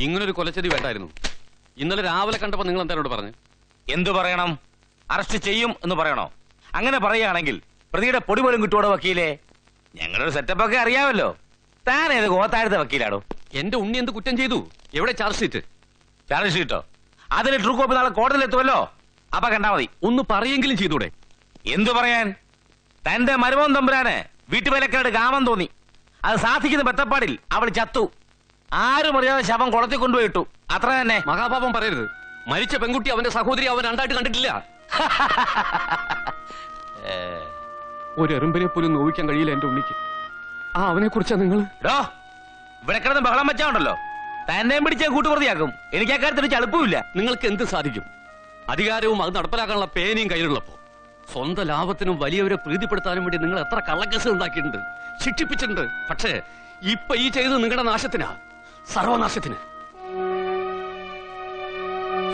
ഇങ്ങനൊരു കൊലച്ചതി വേണ്ടായിരുന്നു. ഇന്നലെ രാവിലെ കണ്ടപ്പോ നിങ്ങൾ എന്തായാലും പറഞ്ഞു? എന്തു പറയണം? അറസ്റ്റ് ചെയ്യും എന്ന് പറയണോ? അങ്ങനെ പറയുകയാണെങ്കിൽ പ്രതിയുടെ പൊടി പോലും കിട്ടുവോടോ വക്കീലെ? ഞങ്ങളുടെ സെറ്റപ്പ് ഒക്കെ അറിയാമല്ലോ. താൻ ഏത് ഗോത്താഴത്തെ വക്കീലാണോ എന്റെ ഉണ്ണി എന്ത് കുറ്റം ചെയ്തു? എവിടെ ചാർജ് ഷീറ്റ് ചാർജ് ഷീറ്റോ അതിന് ട്രൂ കോപ്പി നാളെ കോടതിയിൽ എത്തുമല്ലോ? അപ്പൊ കണ്ടാ മതി. ഒന്ന് പറയെങ്കിലും ചെയ്തൂടെ? എന്തു പറയാൻ? തന്റെ മരുമോൻ തമ്പുരാന് വീട്ടുവേലക്കാരുടെ ഗാമം തോന്നി. അത് സാധിക്കുന്ന ബത്തപ്പാടിൽ അവൾ ചത്തു. ആരും അറിയാതെ ശവം കുളത്തിൽ കൊണ്ടുപോയിട്ടു. അത്ര തന്നെ. മഹാപാപം പറയരുത്. മരിച്ച പെൺകുട്ടി അവന്റെ സഹോദരി അവൻ രണ്ടായിട്ട് കണ്ടിട്ടില്ല. ഒരു എറുമ്പിനെ പോലും നോവിക്കാൻ കഴിയില്ല എന്റെ ഉണ്ണിക്ക്. ആ അവനെ കുറിച്ചാ നിങ്ങൾ ഇവിടെ കിടന്ന് ബഹളം വെച്ചാണ്ടല്ലോ. തന്നെയും പിടിച്ച കൂട്ടുപ്രതിയാക്കും. എനിക്ക് ആ കാര്യത്തിൽ ചളുപ്പമില്ല. നിങ്ങൾക്ക് എന്ത് സാധിക്കും? അധികാരവും അത് നടപ്പിലാക്കാനുള്ള പേനയും കയ്യിലുള്ളപ്പോ. സ്വന്തം ലാഭത്തിനും വലിയവരെ പ്രീതിപ്പെടുത്താനും വേണ്ടി നിങ്ങൾ എത്ര കള്ളക്കേസ് ഉണ്ടാക്കിയിട്ടുണ്ട്. ശിക്ഷിപ്പിച്ചിട്ടുണ്ട്. പക്ഷേ ഇപ്പൊ ഈ ചെയ്ത് നിങ്ങളുടെ നാശത്തിനാ. സർവനാശത്തിന്.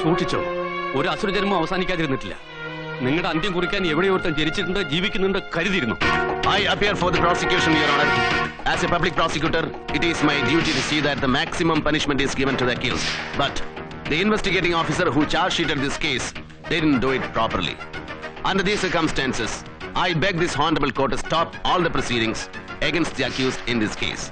സൂക്ഷിച്ചോ? ഒരു അസുരജന്മം അവസാനിക്കാതിരുന്നിട്ടില്ല. നിങ്ങളുടെ അന്ത്യം കുറിക്കാൻ എവിടെയോർത്തം ജനിച്ചിട്ടുണ്ട് ജീവിക്കുന്നുണ്ട് കരുതിയിരുന്നു. I appear for the prosecution your honour as a public prosecutor it is my duty to see that the maximum punishment is given to the accused but the investigating officer who charge sheeted this case didn't do it properly under these circumstances I beg this honourable court to stop all the proceedings against the accused in this case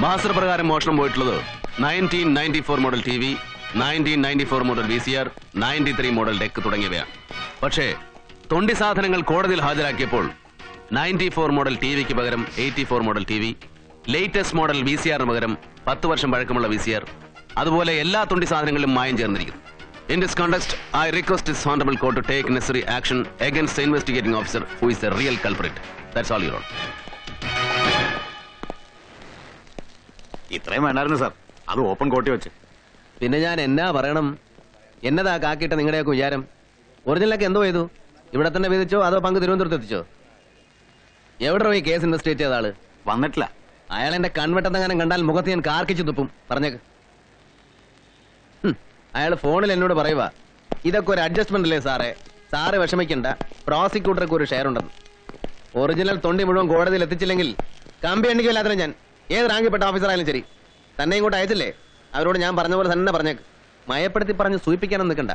master പ്രകാരം മോഷണം പോയിട്ടുള്ളത് nineteen ninety four model TV nineteen ninety four model V C R ninety three model deck തുടങ്ങിയവയാണ്. പക്ഷേ തൊണ്ടി സാധനങ്ങൾ കോടതിയിൽ ഹാജരാക്കിയപ്പോൾ ninety four model T വിക്ക് പകരം eighty four model T V latest model V C ആറിന് പകരം പത്ത് വർഷം പഴക്കമുള്ള വി സി ആർ അതുപോലെ എല്ലാ തൊണ്ടി സാധനങ്ങളിലും മായം ചേർന്നിരിക്കുന്നു. In this context I request this honourable court to take necessary action against investigating officer who is the real culprit that's all your ഇത്രയും വേണ്ടായിരുന്നു സാർ അത് ഓപ്പൺ കോട്ടി വെച്ച്. പിന്നെ ഞാൻ എന്നാ പറയണം? എന്നതാ കാക്കിട്ട നിങ്ങളുടെയൊക്കെ വിചാരം? ഒറിജിനലൊക്കെ എന്തോ ചെയ്തു? ഇവിടെ തന്നെ വിധിച്ചോ അതോ പങ്ക് തിരുവനന്തപുരത്ത് എത്തിച്ചോ? എവിടെ ഈ കേസ് ഇൻവെസ്റ്റിഗേറ്റ് ചെയ്ത ആൾ? വന്നിട്ടില്ല. അയാൾ എന്റെ കൺവെട്ടത്തങ്ങാനും കണ്ടാൽ മുഖത്ത് ഞാൻ കാർക്കിച്ചു തുപ്പും. പറഞ്ഞേക്ക്. അയാൾ ഫോണിൽ എന്നോട് പറയുക ഇതൊക്കെ ഒരു അഡ്ജസ്റ്റ്മെന്റ് അല്ലേ സാറേ? സാറ് വിഷമിക്കണ്ട. പ്രോസിക്യൂട്ടർക്ക് ഒരു ഷെയർ ഉണ്ടെന്ന്. ഒറിജിനൽ തൊണ്ടി മുഴുവൻ കോടതിയിൽ എത്തിച്ചില്ലെങ്കിൽ കമ്പി എണ്ണിക്കില്ലാത്ത ഞാൻ. ഏത് റാങ്കിൽപ്പെട്ട ഓഫീസറായാലും ശരി. തന്നെ ഇങ്ങോട്ട് അയച്ചില്ലേ? അവരോട് ഞാൻ പറഞ്ഞ പോലെ തന്നെ പറഞ്ഞേക്ക്. മയപ്പെടുത്തി പറഞ്ഞ് സൂചിപ്പിക്കാനും നിൽക്കണ്ട.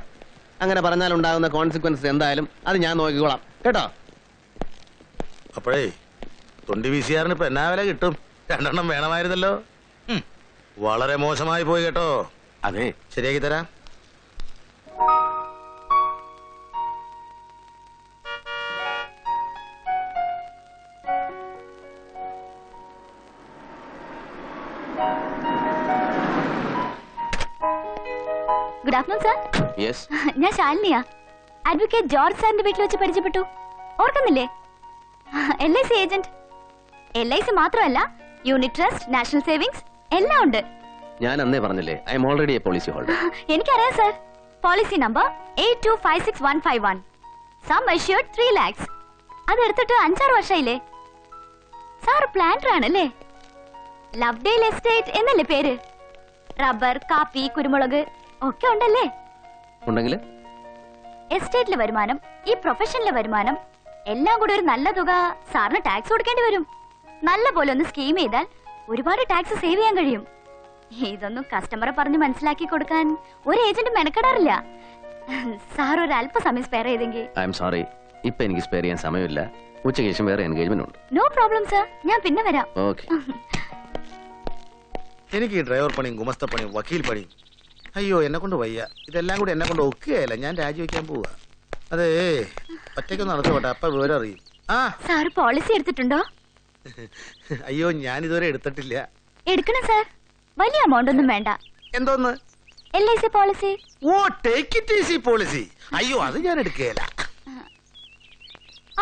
അങ്ങനെ പറഞ്ഞാൽ ഉണ്ടാകുന്ന കോൺസിക്വൻസ് എന്തായാലും അത് ഞാൻ നോക്കിക്കോളാം. കേട്ടോ? അപ്പോഴേ തൊണ്ടി വീശിയാറിന് ഇപ്പൊ എന്നാ വില കിട്ടും? രണ്ടെണ്ണം വേണമായിരുന്നല്ലോ. വളരെ മോശമായി പോയി കേട്ടോ. അതെ. ശരിയാക്കി തരാം. ഞാൻ ശാലിനിയാ. അഡ്വക്കേറ്റ് ജോർജ് സാറിന്റെ വീട്ടിൽ വെച്ച് പരിചയപ്പെട്ടു. ഓർക്കുന്നില്ലേ? L I C agent L I C മാത്രമല്ല യൂണിറ്റ് ട്രസ്റ്റ് നാഷണൽ സേവിങ്സ് എല്ലാം ഉണ്ട്. ഞാൻ അന്നേ പറഞ്ഞില്ലേ I'm already a policy holder എനിക്കറിയാം sir policy number eight two five six one five one sum assured three lakhs അത് എടുത്തിട്ട് അഞ്ചാറ് വർഷമായില്ലേ? സാർ പ്ലാന്റർ ആണല്ലേ? ലവ്ഡേൽ എസ്റ്റേറ്റ് എന്നല്ലേ പേര്? റബ്ബർ കാപ്പി കുരുമുളക് ഒക്കെ ഉണ്ടല്ലേ? ഉണ്ടെങ്കിൽ? എസ്റ്റേറ്റിലെ വരുമാനം ഈ പ്രൊഫഷനിലെ വരുമാനം എല്ലാം കൂടി ഒരു നല്ല തുക സാറിന് ടാക്സ് കൊടുക്കേണ്ടി വരും. നല്ല പോലെ ഒന്ന് സ്കീം ചെയ്താൽ ഒരുപാട് ടാക്സ് സേവ് ചെയ്യാൻ കഴിയും. ഇതൊന്നും കസ്റ്റമറെ പറഞ്ഞ് മനസ്സിലാക്കി കൊടുക്കാൻ ഒരു ഏജന്റ് മെനക്കെടാറില്ല. സാർ ഒരു അല്പസമയം സ്പെയർ ചെയ്തെങ്കിൽ ഐ എം സോറി ഇപ്പൊ എനിക്ക് സ്പെയർ ചെയ്യാൻ സമയമില്ല. ഉച്ചയ്ക്ക് ശേഷം വേറെ എൻഗേജ്മെന്റ് ഉണ്ട്. നോ പ്രോബ്ലം സാർ ഞാൻ പിന്നെ വരാം. ഓക്കെ എനിക്ക് ഈ ഡ്രൈവർ പണിയും ഗുമസ്ത പണിയും വക്കീൽ പണിയും അയ്യോ എന്നെ കൊണ്ട് വയ്യ. ഇതെല്ലാം കൂടി എന്നെ കൊണ്ട് ഒക്കുകയല്ല. ഞാൻ രാജിവെക്കാൻ പോവുക അതെ ഒറ്റയ്ക്ക് നടത്തോട്ടെ അപ്പൊ വിവരം അറിയും ആ. സാർ പോളിസി എടുത്തിട്ടുണ്ടോ? അയ്യോ ഞാൻ ഇതുവരെ എടുത്തിട്ടില്ല. എടുക്കണം സാർ. വലിയ എമൗണ്ട് ഒന്നും വേണ്ട. എന്തോന്ന്? L I C policy oh take it easy policy അയ്യോ അത് ഞാൻ എടുക്കുകയല്ല.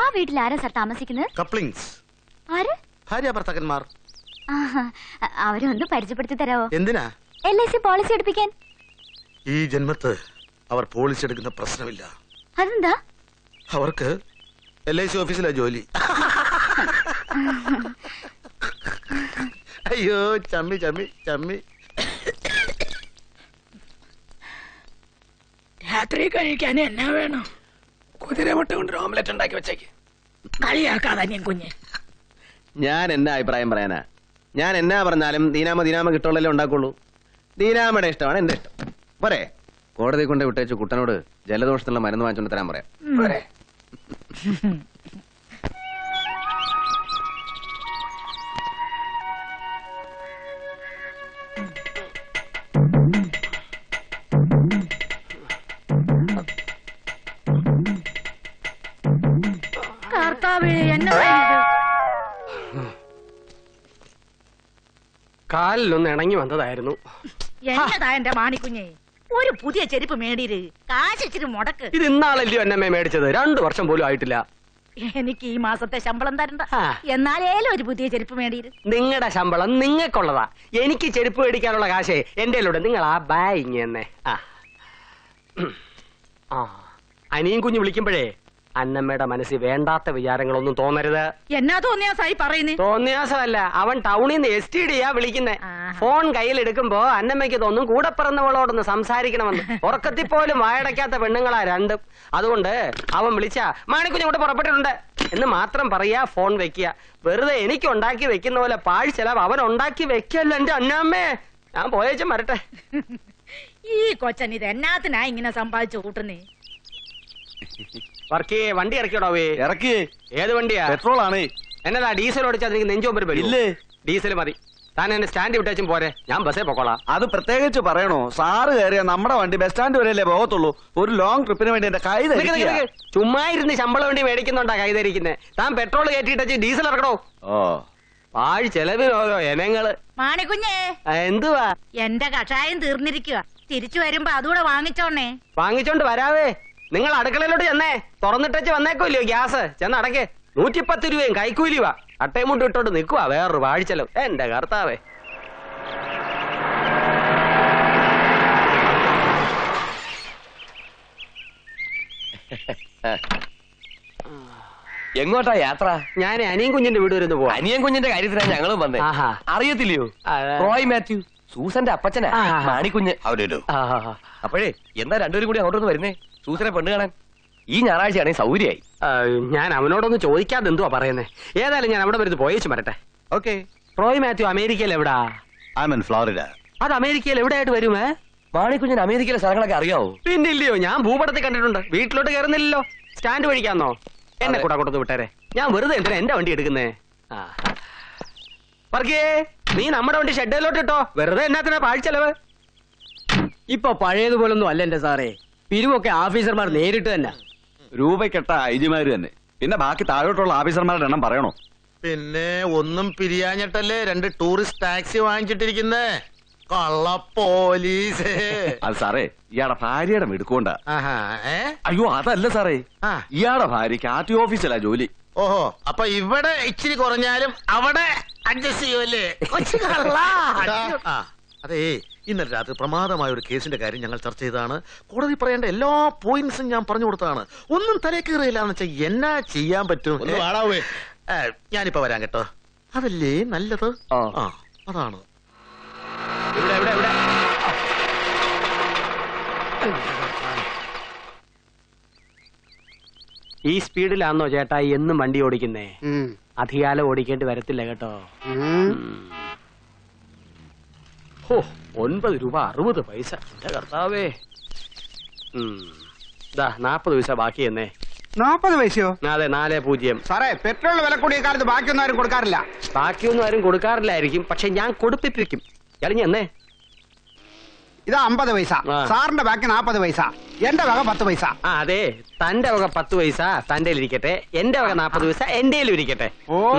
ആ വീട്ടിൽ ആരാ സാർ താമസിക്കുന്നത്? കപ്ലിങ്സ് ആര്? ഭാര്യ ഭർത്താക്കന്മാർ. ആഹാ, അവരെ ഒന്ന് പരിചയപ്പെടുത്തി തരാവോ? എന്തിനാ? എൽ ഐ സി പോളിസി എടുപ്പിക്കാൻ. ഈ ജന്മത്ത് അവർ പോളിച്ചെടുക്കുന്ന എടുക്കുന്ന പ്രശ്നമില്ല. അതെന്താ? അവർക്ക് എൽ ഐ സി ഓഫീസിലാ ജോലി. അയ്യോ ചമ്മി ചമ്മി ചമ്മി. രാത്രി കഴിക്കാൻ എന്നാ വേണം? കുതിരമുട്ട കൊണ്ട് ഓംലെറ്റ് ഉണ്ടാക്കി വെച്ചേക്ക്. കളിയാക്കാതെ ഞാൻ കുഞ്ഞ്. ഞാൻ എന്നാ അഭിപ്രായം പറയാനാ? ഞാൻ എന്നാ പറഞ്ഞാലും ദീനാമ ദീനാമ കിട്ടുള്ളല്ലേ ഉണ്ടാക്കുള്ളൂ. ദീനാമയുടെ ഇഷ്ടമാണ് എന്റെ ഇഷ്ടം. പോരെ. കോടതി കൊണ്ട് വിട്ടേച്ച് കുട്ടനോട് ജലദോഷത്തിനുള്ള മരുന്ന് വാങ്ങിച്ചോണ്ട് തരാൻ പറയാം. പോരെ. കാലിലൊന്ന് ഇണങ്ങി വന്നതായിരുന്നു. എന്നതാ എന്റെ മാണിക്കുഞ്ഞെ? ഒരു പുതിയ ചെരുപ്പ് മേടിയത് കാശ് ഇച്ചിരി മുടക്ക്. ഇത് ഇന്നാളല്ലയോ എന്നമ്മേ മേടിച്ചത്? രണ്ടു വർഷം പോലും ആയിട്ടില്ല. എനിക്ക് ഈ മാസത്തെ ശമ്പളം തരണ്ട. എന്നാലേലും ഒരു പുതിയ ചെരുപ്പ് മേടിയത് നിങ്ങളുടെ ശമ്പളം നിങ്ങൾക്കുള്ളതാ. എനിക്ക് ചെരുപ്പ് മേടിക്കാനുള്ള കാശേ എന്റെ നിങ്ങൾ ആ ബാ ആ. ആ അനിയും കുഞ്ഞു വിളിക്കുമ്പോഴേ അന്നമ്മയുടെ മനസ്സിൽ വേണ്ടാത്ത വിചാരങ്ങളൊന്നും തോന്നരുത്. എന്നാ തോന്നിയാസായി പറയുന്നേ? തോന്നിയാസമല്ല അവൻ ടൗണിൽ നിന്ന് എസ് ടി ഡിയാ വിളിക്കുന്നേ. ഫോൺ കയ്യിൽ എടുക്കുമ്പോ അന്നമ്മയ്ക്ക് തോന്നും കൂടെ പിറന്നവളോടൊന്ന് സംസാരിക്കണമെന്ന്. ഉറക്കത്തിൽ പോലും വായടയ്ക്കാത്ത പെണ്ണുങ്ങളാ രണ്ടും. അതുകൊണ്ട് അവൻ വിളിച്ച മാണിക്കുഞ്ഞ് ഇവിടെ പുറപ്പെട്ടിട്ടുണ്ട്. എന്ന് മാത്രം പറയാ ഫോൺ വെക്കുക. വെറുതെ എനിക്ക് ഉണ്ടാക്കി വെക്കുന്ന പോലെ പാഴ് ചെലവ് അവൻ ഉണ്ടാക്കി വെക്കല്ല എന്റെ അന്നാമ്മേ. ഞാൻ പോയേച്ചും വരട്ടെ. ഈ കൊച്ചൻ ഇത് എന്നാത്തിനാ ഇങ്ങനെ സമ്പാദിച്ചു കൂട്ടുന്നേ? വർക്ക് വണ്ടി ഇറക്കിയോടാവേ ഇറക്കി. ഏത് വണ്ടിയാ? പെട്രോൾ ആണ് എന്നതാ ഡീസൽ ഓടിച്ചാൽ എനിക്ക് നെഞ്ചോമ്പര് ഇല്ലേ? ഡീസൽ മതി. താൻ എന്നെ സ്റ്റാൻഡ് വിട്ടേച്ചും പോരെ. ഞാൻ ബസ്സേ പൊക്കോളാം. അത് പ്രത്യേകിച്ച് പറയണോ? സാറ് കയറിയ നമ്മുടെ വണ്ടി ബസ് സ്റ്റാൻഡ് വരെയല്ലേ പോകത്തുള്ളൂ. ഒരു ലോങ് ട്രിപ്പിന് വേണ്ടി എന്റെ കൈ. ചുമ്മാ ഇരുന്ന് ശമ്പളം വേണ്ടി മേടിക്കുന്നുണ്ടാ കൈതരിക്കുന്നേ താൻ പെട്രോൾ കയറ്റിട്ടു ഡീസൽ ഇറക്കണോ ഓ. പാഴ് ചെലവിന് ഓരോ ഇനങ്ങൾ. മാണിക്കുഞ്ഞേ. എന്തുവാ? എന്റെ കഷായം തീർന്നിരിക്കുക തിരിച്ചു വരുമ്പോ അതുകൂടെ വാങ്ങിച്ചോണേ വാങ്ങിച്ചോണ്ട് വരാവേ. നിങ്ങൾ അടുക്കളയിലോട്ട് ചെന്നേ. തുറന്നിട്ടേച്ച് വന്നേക്കുമല്ലോ ഗ്യാസ്. ചെന്ന് അടക്കേ. നൂറ്റിപ്പത്ത് രൂപയും കൈക്കൂലിവാ അട്ടയും മുട്ടും ഇട്ടോണ്ട് നിൽക്കുക വേറൊരു വാഴിച്ചെലവ് എന്റെ കർത്താവേ. എങ്ങോട്ടാ യാത്ര? ഞാൻ അനിയൻ കുഞ്ഞിന്റെ വീട് വരുന്നു പോവാ. അനിയൻ കുഞ്ഞിന്റെ കാര്യത്തിലാണ് ഞങ്ങളും വന്നേ. അറിയത്തില്ലയോ? റോയ് മാത്യു. സൂസന്റെ അപ്പച്ചനാ. മാണിക്കുഞ്ഞ്. അപ്പോഴേ എന്താ രണ്ടുപേരും കൂടി അങ്ങോട്ടൊന്ന് വരുന്നേ? സൂസനെ പെണ്ണ് കാണാൻ. ഈ ഞായറാഴ്ചയാണെങ്കിൽ സൗകര്യമായി ആ, ഞാൻ അവനോടൊന്ന് ചോദിക്കാതെ എന്തുവാ പറയുന്നേ? ഏതായാലും ഞാൻ അവിടെ വരുന്നത് പോയേച്ചു വരട്ടെ ഓക്കെ. റോയ് മാത്യു അമേരിക്കയിൽ എവിടാ? ഐ ഇൻ ഫ്ലോറിഡ അത് അമേരിക്കയിൽ എവിടെയായിട്ട് വരുമേ മാണിക്കുഞ്ഞിന് അമേരിക്കയിലെ സ്ഥലങ്ങളൊക്കെ അറിയാവോ? പിന്നില്ലയോ ഞാൻ ഭൂപടത്തിൽ കണ്ടിട്ടുണ്ട്. വീട്ടിലോട്ട് കയറുന്നില്ലല്ലോ. സ്റ്റാൻഡ് വഴിക്കാന്നോ? എന്നെ കൂടെ കൊടുത്ത് വിട്ടേരെ. ഞാൻ വെറുതെ എന്തിനാ എന്റെ വണ്ടി എടുക്കുന്നേ? ആ. വർഗീയേ നീ നമ്മുടെ വണ്ടി ഷെഡിലോട്ട് ഇട്ടോ. വെറുതെ എന്നാത്തിനാ പാഴ്ചെലവ് ഇപ്പൊ പഴയതുപോലൊന്നും അല്ല എന്റെ സാറേ. പിരിവൊക്കെ ഓഫീസർമാർ നേരിട്ട് തന്നെ. രൂപക്കെട്ട ഐജിമാര് തന്നെ. പിന്നെ ബാക്കി താഴോട്ടുള്ള ഓഫീസർമാരുടെ എണ്ണം പറയണോ? പിന്നെ ഒന്നും പിരിയാഞ്ഞിട്ടല്ലേ രണ്ട് ടൂറിസ്റ്റ് ടാക്സി വാങ്ങിച്ചിട്ടിരിക്കുന്നേ? കള്ള പോലീസ്. അത് സാറേ ഇയാടെ ഭാര്യയുടെ മെടുക്കൊണ്ടാ ആഹാ അയ്യോ അതല്ല സാറേ. ഇയാളെ ഇയാടെ ഭാര്യക്ക് ആർ ടി ഓഫീസിലാ ജോലി. ഓഹോ. അപ്പൊ ഇവിടെ ഇച്ചിരി കുറഞ്ഞാലും അവിടെ അഡ്ജസ്റ്റ് ചെയ്യുമല്ലേ കൊച്ചു കള്ളാ. ആ, അതേ ഇന്നലെ രാത്രി പ്രമാദമായ ഒരു കേസിന്റെ കാര്യം ഞങ്ങൾ ചർച്ച ചെയ്തതാണ്. കോടതി പറയേണ്ട എല്ലാ പോയിന്റ്സും ഞാൻ പറഞ്ഞു കൊടുത്തതാണ്. ഒന്നും തലേ കയറിയില്ല എന്ന് വെച്ചാൽ എന്നാ ചെയ്യാൻ പറ്റും? ഏ, ഞാനിപ്പോ വരാൻ കേട്ടോ. അതല്ലേ നല്ലത്? ആ. അതാണ്. ഇവിടെ ഇവിടെ ഇവിടെ ഈ സ്പീഡിലാണോ ചേട്ടാ എന്നും വണ്ടി ഓടിക്കുന്നേ? അധികാലം ഓടിക്കേണ്ടി വരത്തില്ല കേട്ടോ. ഹോ ഒൻപത് രൂപ അറുപത് പൈസ. എന്റെ കർത്താവേ. ദാ നാപ്പത് പൈസ ബാക്കി എന്നേ. നാപ്പത് പൈസയോ? അതെ നാല് പൂജ്യം. സാറേ പെട്രോൾ വില കൂടിയ കാലത്ത് ബാക്കിയൊന്നും ആരും കൊടുക്കാറില്ല. ബാക്കിയൊന്നും ആരും കൊടുക്കാറില്ലായിരിക്കും പക്ഷെ ഞാൻ കൊടുപ്പിപ്പിക്കും എന്നേ. ഇത് അമ്പത് പൈസ. സാറിന്റെ ബാക്കി നാപ്പത് പൈസ. എന്റെ വക പത്ത് പൈസ. ആ അതെ. തന്റെ വക പത്ത് പൈസ തന്റെ ഇരിക്കട്ടെ. എന്റെ വക നാപ്പത് പൈസ എന്റെ ഇരിക്കട്ടെ. ഓ.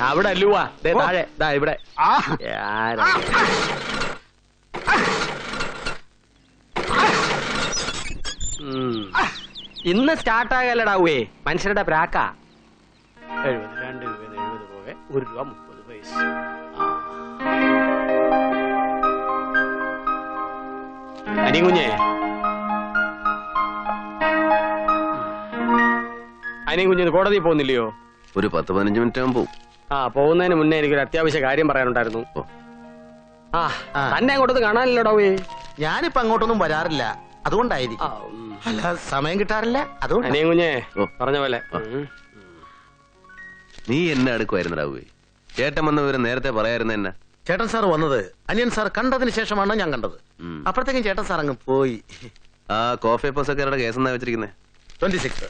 അവിടെ അല്ലുവാ. താഴെ. ദാ ഇവിടെ. ഇന്ന് സ്റ്റാർട്ട് ആകല്ലടാവേ മനുഷ്യരുടെ പ്രാക്ക. എഴുപത് രണ്ട് രൂപ എഴുപത് പോകെ ഒരു രൂപ മുപ്പത് പൈസ. അനികുഞ്ഞേ. അനിയും കുഞ്ഞിന് കോടതി പോകുന്നില്ലയോ? ഒരു പത്ത് പതിനഞ്ച് മിനിറ്റ് ആകുമ്പോൾ ആ പോകുന്നതിന് മുന്നേ എനിക്കൊരു അത്യാവശ്യ കാര്യം പറയാനുണ്ടായിരുന്നു. ആ. തന്നെ അങ്ങോട്ട് കാണാനില്ലടോ ഞാനിപ്പോ അങ്ങോട്ടൊന്നും വരാറില്ല. അതുകൊണ്ടായിരിക്കും. അല്ല സമയം കിട്ടാറില്ല. അതുകൊണ്ട്. അനിയും കുഞ്ഞേ. പറഞ്ഞ പോലെ. നീ എന്നെ അടുക്കുമായിരുന്നടാവേ ചേട്ടൻ വന്ന വിവരം നേരത്തെ പറയായിരുന്ന എന്നെ ചേട്ടൻ സാർ വന്നത്. അനിയൻ സാർ കണ്ടതിന് ശേഷമാണ് ഞാൻ കണ്ടത്. അപ്പോഴത്തേക്കും ചേട്ടൻ സാർ അങ്ങ് പോയി. ആ കോഫി പസക്കാരുടെ കേസ് എന്നാ വെച്ചിരിക്കുന്നത് twenty six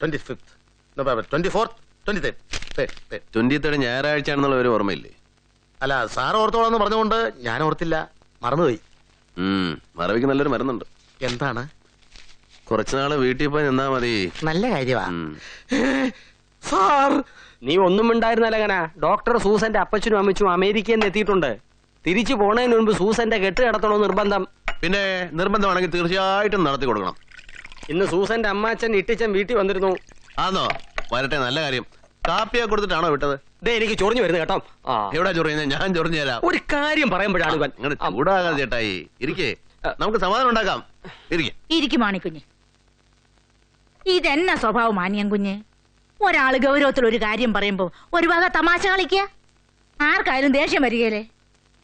twenty fifth twenty fourth twenty third twenty third ഞായറാഴ്ച ആണെന്നുള്ള ഒരു ഓർമ്മയില്ലേ? അല്ല സാർ ഓർത്തോളാന്ന് പറഞ്ഞുകൊണ്ട് ഞാൻ ഓർത്തില്ല. മറന്നുപോയി. മറവിക്ക് നല്ലൊരു മരുന്നുണ്ട്. എന്താണ്? കുറച്ചുനാൾ വീട്ടിൽ പോയി നിന്നാ മതി. നല്ല കാര്യമാ. സാർ. നീ ഒന്നും ഉണ്ടായിരുന്നല്ല അങ്ങനെ. ഡോക്ടർ സൂസന്റെ അപ്പച്ചനും അമ്മച്ചും അമേരിക്കയിൽ നിന്ന് എത്തിയിട്ടുണ്ട്. തിരിച്ചു പോണതിന് മുൻപ് സൂസന്റെ കെട്ട് കിടത്തണോ നിർബന്ധം? പിന്നെ നിർബന്ധമാണെങ്കിൽ തീർച്ചയായിട്ടും നടത്തി കൊടുക്കണം. ഇന്ന് സൂസന്റെ അമ്മാച്ചൻ ഇട്ടിച്ചൻ വീട്ടിൽ വന്നിരുന്നു. ആന്നോ? വരട്ടെ നല്ല കാര്യം. കാപ്പിയാ കൊടുത്തിട്ടാണോ വിട്ടത്? ദേ എനിക്ക് ചൊറിഞ്ഞു വരുന്നത് കേട്ടോ. ആ. എവിടെ ചൊറിയുന്നത് ഞാൻ ചൊറിഞ്ഞു തരാം. ഒരു കാര്യം പറയുമ്പോഴാണ് ഇവൻ. ചൂടാകാതെ ചേട്ടായി. ഇരിക്കേ. നമുക്ക് സമാധാനം ഉണ്ടാക്കാം. ഇരിക്കേ. ഇരിക്കും മാണിക്കുഞ്ഞ് ഇതെന്ന സ്വഭാവം മാനിയം കുഞ്ഞ് ഒരാൾ ഗൗരവത്തിൽ ഒരു കാര്യം പറയുമ്പോ ഒരു വക തമാശ കളിക്കുക? ആർക്കായാലും ദേഷ്യം വരികയല്ലേ?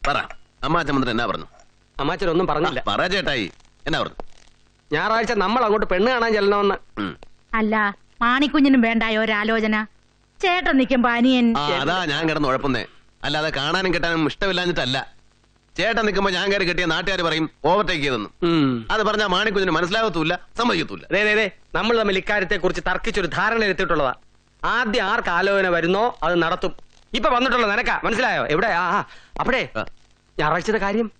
പറ. അമ്മ ചമന്ത്രൻ എന്നാ പറഞ്ഞു? അമ്മാച്ചൻ ഒന്നും പറഞ്ഞില്ല. പറ ചേട്ടായി. എന്നാ പറഞ്ഞു? ഞായറാഴ്ച നമ്മൾ അങ്ങോട്ട് പെണ്ണ് കാണാൻ ചെല്ലണമെന്ന് അല്ല മാണിക്കുഞ്ഞിനും വേണ്ടായ ഒരാലോചന. ചേട്ടൻ നിൽക്കുമ്പോ അനിയൻ അതാ ഞാൻ കിടന്ന് ഉഴപ്പുന്നേ. അല്ലാതെ കാണാനും കിട്ടാനും ഇഷ്ടമില്ലാഞ്ഞിട്ടല്ല. ചേട്ടൻ നിൽക്കുമ്പോ ഞാൻ കയറി കിട്ടിയ നാട്ടുകാർ പറയും ഓവർടേക്ക് ചെയ്തെന്ന്. അത് പറഞ്ഞാൽ മാണിക്കുഞ്ഞിന് മനസ്സിലാകത്തൂല്ല സമ്മതിക്കത്തൂല്ല. ദേ, ദേ, ദേ, നമ്മൾ തമ്മിൽ ഇക്കാര്യത്തെ കുറിച്ച് തർക്കിച്ചൊരു ധാരണ എത്തിയിട്ടുള്ളതാ. ആദ്യം ആർക്ക് ആലോചന വരുന്നോ അത് നടത്തും. ഇപ്പൊ വന്നിട്ടുള്ള നിനക്കാ. മനസ്സിലായോ? എവിടെ ആ അവിടെ അപ്പഴേ. ഞായറാഴ്ചത്തെ കാര്യം.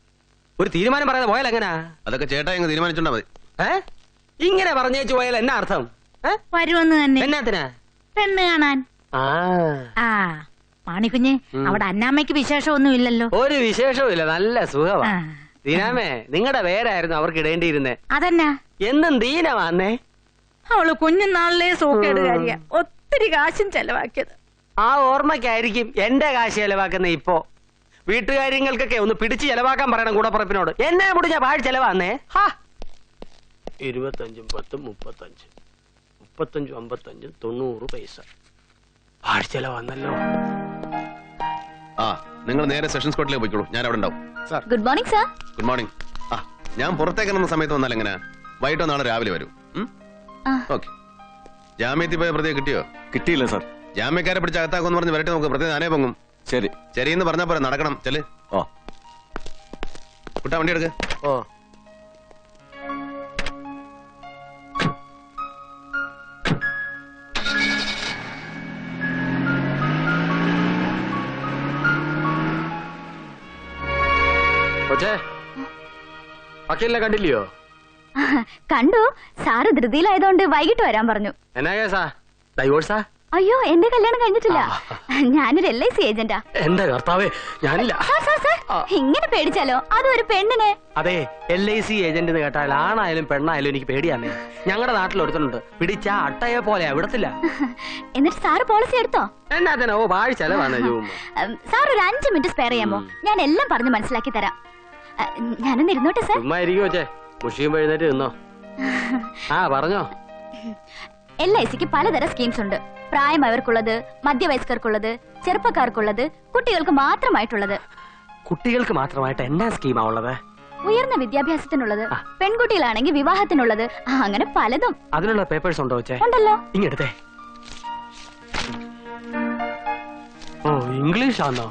ഒരു തീരുമാനം പറയാതെ പോയാൽ എങ്ങനാ? അതൊക്കെ ചേട്ടാ ഇങ്ങ് തീരുമാനിച്ചോണ്ടാ മതി. ഏ? ഇങ്ങനെ പറഞ്ഞേച്ചു പോയാൽ എന്നാ അർത്ഥം? വരുമെന്ന് തന്നെ. എന്നാത്തിനാ പെണ്ണ് കാണാൻ. ആ. ആ. മാണിക്കുഞ്ഞ്. അവിടെ അന്നാമ്മയ്ക്ക് വിശേഷം ഒന്നും ഇല്ലല്ലോ. ഒരു വിശേഷവും ഇല്ല. നല്ല സുഖമാ. ദീനാമേ നിങ്ങളുടെ പേരായിരുന്നു അവർക്ക് ഇടേണ്ടിയിരുന്നേ. അതെന്നാ? എന്നും ദീനമാന്നേ. അവൾ കുഞ്ഞുനാളിലെ സൂക്കേടുകാരിയ ഒത്തിരി കാശും ചെലവാക്കിയത്. ആ ഓർമ്മയ്ക്കായിരിക്കും എന്റെ കാശ് ചെലവാക്കുന്ന ഇപ്പോ. വീട്ടുകാര്യങ്ങൾക്കൊക്കെ ഒന്ന് പിടിച്ച് ചെലവാക്കാൻ പറയണം കൂടപ്പുറപ്പിനോട്. എന്നെ മുടി ഞാൻ പാഴ് ചെലവാന്നേ? ഹാ. ഇരുപത്തഞ്ചും പത്തും മുപ്പത്തഞ്ച്. മുപ്പത്തഞ്ചും അമ്പത്തഞ്ചും തൊണ്ണൂറ് പൈസ. പാഴ് ചെലവാന്നല്ലോ. ആ നിങ്ങൾ നേരെ സെഷൻ സ്പോട്ടിലേക്ക് പോയിക്കോളൂ. ഞാൻ അവിടെ ഉണ്ടാവും. Good morning sir good morning ആ ഞാൻ പുറത്തേക്ക് ഇറങ്ങുന്ന സമയത്ത് വന്നാൽ എങ്ങനെ വൈകിട്ടോ നാളെ രാവിലെ വരും. ആ. ഓക്കെ ജാമ്യത്തിൽ പോയ പ്രതിയെ കിട്ടിയോ? കിട്ടിയില്ല സാർ. ജാമ്യക്കാരെ പിടിച്ച് അകത്താക്കുമെന്ന് പറഞ്ഞ് വരട്ടെ നമുക്ക്. പ്രതി നാനേ പൊങ്ങും. ശരി. ശരി എന്ന് പറഞ്ഞാ പോരാ നടക്കണം. ചെൽ ഓ കുട്ടാ വണ്ടി എടുക്ക്. ഓ കൊച്ചേ വക്കീലിനെ കണ്ടില്ലയോ? കണ്ടു? സാറ് ധൃതിയിലായതുകൊണ്ട് വൈകിട്ട് വരാൻ പറഞ്ഞു. ഡൈവോഴ്സാ അയ്യോ എന്റെ കല്യാണം കഴിഞ്ഞിട്ടില്ല. ഞാനൊരു എൽ ഐ സി ഏജന്റാ എന്റെ കർത്താവേ? ഞാനില്ല. ഇങ്ങനെ പേടിച്ചാലോ? അതൊരു പെണ്ണിന്. അതെ എൽ ഐ സി ഏജന്റ് എന്ന് കേട്ടാൽ ആണായാലും പെണ്ണായാലും എനിക്ക് പേടിയാന്നേ ഞങ്ങളുടെ നാട്ടിൽ ഒരുത്തനുണ്ട്. പിടിച്ച അട്ടയെ പോലെ അവിടത്തില്ല എന്നിട്ട് സാറ് പോളിസി എടുത്തോ? എന്നാ ഓ പാഴ് ചെലവാണ് സാർ ഒരു അഞ്ചു മിനിറ്റ് സ്പെയർ ചെയ്യാമോ? ഞാൻ എല്ലാം പറഞ്ഞു മനസ്സിലാക്കി തരാം. ഞാനൊന്നിരുന്നോട്ടെ സാർ? മുഷിയും എഴുന്നേറ്റ് നിന്നോ? ആ പറഞ്ഞോ. എൽ ഐ സിക്ക് പലതരം സ്കീംസ് ഉണ്ട്. പ്രായമായവർക്കുള്ളത് മധ്യവയസ്കർക്കുള്ളത് ചെറുപ്പക്കാർക്കുള്ളത് കുട്ടികൾക്ക് മാത്രമായിട്ടുള്ളത്. കുട്ടികൾക്ക് മാത്രമായിട്ട് എന്നാ സ്കീമാ ഉള്ളത്? ഉയർന്ന വിദ്യാഭ്യാസത്തിനുള്ളത് പെൺകുട്ടികളാണെങ്കിൽ വിവാഹത്തിനുള്ളത് അങ്ങനെ പലതും. അതിനുള്ള പേപ്പേഴ്സ് ഉണ്ടോ ഉണ്ടല്ലോ. ഇങ്ങെടുത്തേ ഓ ഇംഗ്ലീഷ് ആണോ